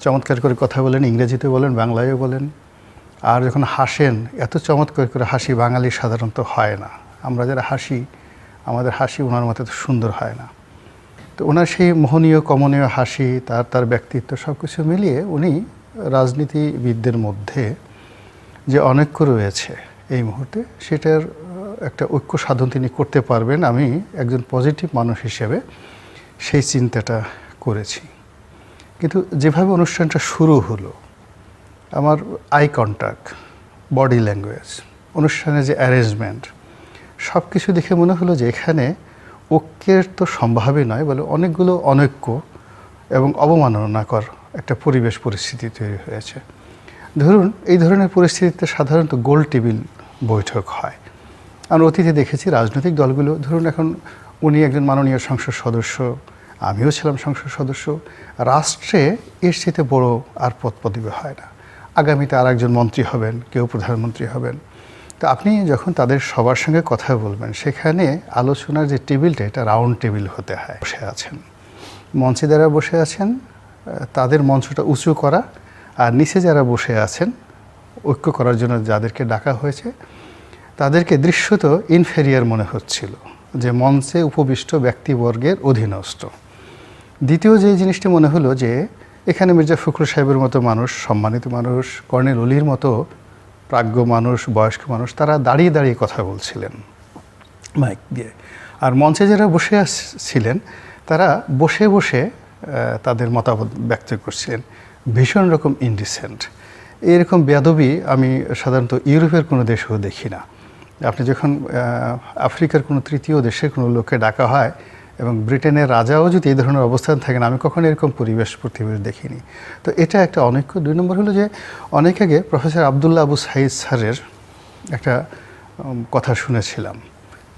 চমৎকার করে কথা বলেন, ইংরেজিতে বলেন, বাংলায়ও বলেন। আর যখন হাসেন, এত চমৎকার করে হাসি বাঙালি সাধারণত হয় না। আমরা যারা হাসি, আমাদের হাসি ওনার মতো তো সুন্দর হয় না। তো ওনার সেই মোহনীয়, কমনীয় হাসি, তার তার ব্যক্তিত্ব সব কিছু মিলিয়ে উনি রাজনীতিবিদদের মধ্যে যে অনৈক্য রয়েছে এই মুহূর্তে, সেটার একটা ঐক্য সাধন তিনি করতে পারবেন। আমি একজন পজিটিভ মানুষ হিসেবে সেই চিন্তাটা করেছি। কিন্তু যেভাবে অনুষ্ঠানটা শুরু হলো, আমার আই কন্ট্যাক্ট বডি ল্যাঙ্গুয়েজ অনুষ্ঠানের যে অ্যারেঞ্জমেন্ট সব কিছু দেখে মনে হলো যে এখানে ঐক্যের তো সম্ভাবই নয় বলে অনেকগুলো অনৈক্য এবং অবমাননাকর একটা পরিবেশ পরিস্থিতি তৈরি হয়েছে। ধরুন, এই ধরনের পরিস্থিতিতে সাধারণত গোল টেবিল বৈঠক হয়। আমরা অতীতে দেখেছি রাজনৈতিক দলগুলো, ধরুন এখন উনি একজন মাননীয় সংসদ সদস্য আমিও ছিলাম সংসদ সদস্য। রাষ্ট্রে এর সাথে বড় আর পদ পদবি হয় না। আগামীতে আর একজন মন্ত্রী হবেন, কেউ প্রধানমন্ত্রী হবেন। তো আপনি যখন তাদের সবার সঙ্গে কথা বলবেন, সেখানে আলোচনার যে টেবিলটা, এটা রাউন্ড টেবিল হতে হয়। বসে আছেন। মঞ্চে যারা বসে আছেন, তাদের মঞ্চটা উঁচু করা আর নিচে যারা বসে আছেন, ঐক্য করার জন্য যাদেরকে ডাকা হয়েছে, তাদেরকে দৃশ্যত ইনফেরিয়ার মনে হচ্ছিল, যে মঞ্চে উপবিষ্ট ব্যক্তিবর্গের অধীনস্থ। দ্বিতীয় যে জিনিসটি মনে হলো যে, এখানে মির্জা ফখরুল সাহেবের মতো মানুষ, সম্মানিত মানুষ, কর্নেল অলির মতো প্রাজ্ঞ মানুষ, বয়স্ক মানুষ, তারা দাঁড়িয়ে দাঁড়িয়ে কথা বলছিলেন। মাইক দিয়ে। আর মঞ্চে যারা বসে ছিলেন তারা বসে বসে তাদের মতামত ব্যক্ত করছিলেন। ভীষণ রকম ইনডিসেন্ট এরকম বেয়াদবি আমি সাধারণত ইউরোপের কোনো দেশেও দেখি না। আপনি যখন আফ্রিকার কোনো তৃতীয় দেশের কোনো লোককে ডাকা হয় এবং ব্রিটেনের রাজাও যদি এই ধরনের অবস্থান থাকেন আমি কখনো এরকম পরিবেশ পৃথিবীর দেখিনি। তো এটা একটা অনৈক্য। দুই নম্বর হলো যে অনেক আগে প্রফেসর আবদুল্লাহ আবু সাইদ স্যারের একটা কথা শুনেছিলাম।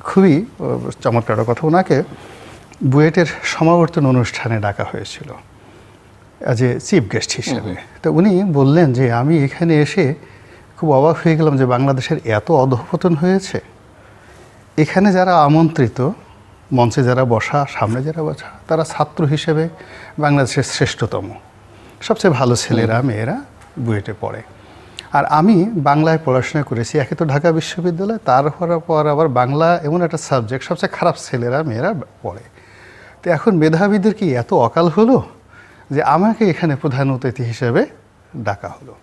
খুবই চমৎকার কথা। ওনাকে বুয়েটের সমাবর্তন অনুষ্ঠানে ডাকা হয়েছিল অ্যাজ এ চিফ গেস্ট হিসেবে। তো উনি বললেন যে আমি এখানে এসে খুব অবাক হয়ে গেলাম যে বাংলাদেশের এত অধঃপতন হয়েছে। এখানে যারা আমন্ত্রিত মঞ্চে যারা বসা সামনে যারা বসা তারা ছাত্র হিসেবে বাংলাদেশের শ্রেষ্ঠতম। সবচেয়ে ভালো ছেলেরা মেয়েরা বুয়েটে পড়ে। আর আমি বাংলায় পড়াশোনা করেছি একে তো ঢাকা বিশ্ববিদ্যালয় তার পর আবার বাংলা এমন একটা সাবজেক্ট সবচেয়ে খারাপ ছেলেরা মেয়েরা পড়ে। তো এখন মেধাবীদের কি এত অকাল হলো যে আমাকে এখানে প্রধান অতিথি হিসেবে ডাকা হলো?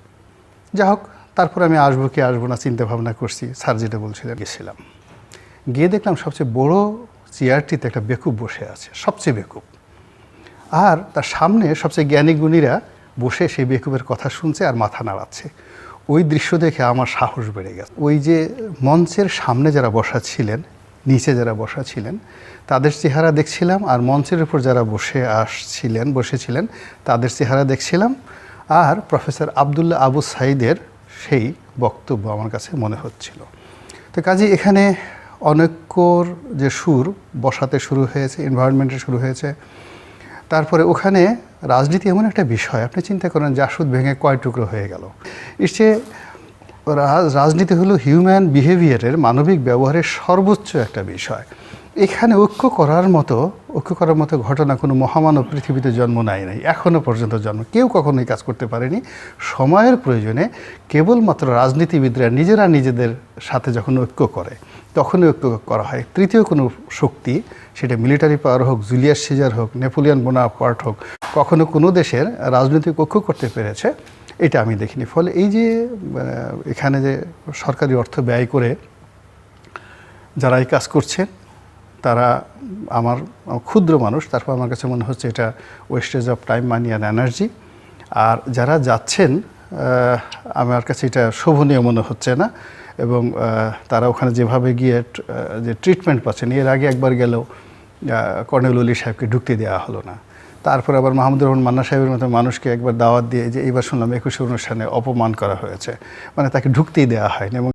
যা হোক তারপর আমি আসব কি আসব না চিন্তা ভাবনা করছি স্যার যেটা বলছিলেন গেছিলাম। গিয়ে দেখলাম সবচেয়ে বড় চেয়ারটিতে একটা বেকুব বসে আছে, সবচেয়ে বেকুব। আর তার সামনে সবচেয়ে জ্ঞানী গুণীরা বসে সেই বেকুবের কথা শুনছে আর মাথা নাড়াচ্ছে। ওই দৃশ্য দেখে আমার সাহস বেড়ে গেছে। ওই যে মঞ্চের সামনে যারা বসা ছিলেন, নিচে যারা বসা ছিলেন, তাদের চেহারা দেখছিলাম আর মঞ্চের উপর যারা বসে আসছিলেন, বসেছিলেন, তাদের চেহারা দেখছিলাম আর প্রফেসর আবদুল্লাহ আবু সাইদের সেই বক্তব্য আমার কাছে মনে হচ্ছিল। তো কাজে এখানে অনৈক্যর যে সুর বসাতে শুরু হয়েছে এনভায়রনমেন্টে শুরু হয়েছে, তারপরে ওখানে রাজনীতি এমন একটা বিষয়, আপনি চিন্তা করেন জাসুদ ভেঙে কয় টুকরো হয়ে গেল। রা- রাজনীতি হলো হিউম্যান বিহেভিয়ারের মানবিক ব্যবহারের সর্বোচ্চ একটা বিষয়। এখানে ঐক্য করার মতো, ঐক্য করার মতো ঘটনা কোনো মহামানব পৃথিবীতে জন্ম নেয় নাই এখনও পর্যন্ত জন্ম, কেউ কখনো এই কাজ করতে পারেনি। সময়ের প্রয়োজনে কেবলমাত্র রাজনীতিবিদরা নিজেরা নিজেদের সাথে যখন ঐক্য করে, তখনই ঐক্য করা হয়। তৃতীয় কোনো শক্তি, সেটা মিলিটারি পাওয়ার হোক, জুলিয়াস সিজার হোক, নেপোলিয়ন বোনাপার্ট হোক, কখনো কোনো দেশের রাজনৈতিক ঐক্য করতে পেরেছে, এটা আমি দেখিনি। ফলে এই যে এখানে যে সরকারি অর্থ ব্যয় করে যারা এই কাজ করছে তারা আমার ক্ষুদ্র মানুষ, তারপর আমার কাছে মনে হচ্ছে এটা wastage of time money and energy আর যারা যাচ্ছেন আমার কাছে এটা শোভনীয় মনে হচ্ছে না। এবং তারা ওখানে যেভাবে গিয়ে যে ট্রিটমেন্ট পাচ্ছেন, এর আগে একবার গেলেও কর্নেল অলি সাহেবকে ঢুকতে দেওয়া হলো না। তারপর আবার মাহমুদুর রহমান মান্না সাহেবের মতো মানুষকে একবার দাওয়াত দিয়ে যে এইবার শুনলাম একুশে অনুষ্ঠানে অপমান করা হয়েছে। মানে তাকে ঢুকতেই দেওয়া হয়নি। এবং